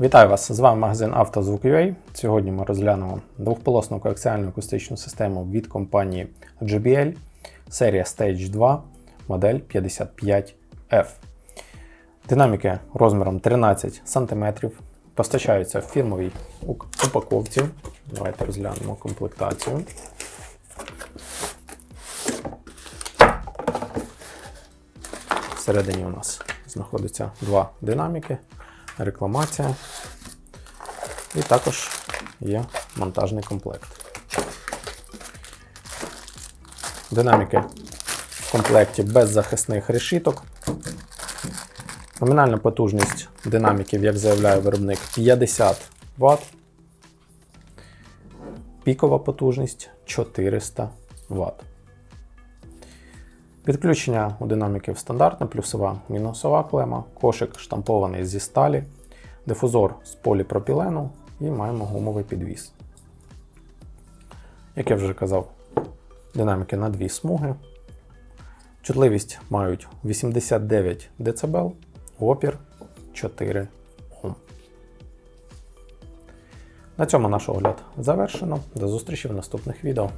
Вітаю вас! З вами магазин «Автозвук.UA». Сьогодні ми розглянемо двохполосну коаксіальну акустичну систему від компанії JBL, серія Stage 2, модель 55F. Динаміки розміром 13 см постачаються в фірмовій упаковці. Давайте розглянемо комплектацію. Всередині у нас знаходиться два динаміки, рекламація і також є монтажний комплект. Динаміки в комплекті без захисних решіток. Номінальна потужність динаміків, як заявляє виробник, 50 Вт. Пікова потужність 400 Вт. Підключення у динаміків стандартне, плюсова мінусова клема, кошик штампований зі сталі, дифузор з поліпропілену і маємо гумовий підвіс. Як я вже казав, динаміки на дві смуги. Чутливість мають 89 дБ, опір 4 Ом. На цьому наш огляд завершено. До зустрічі в наступних відео.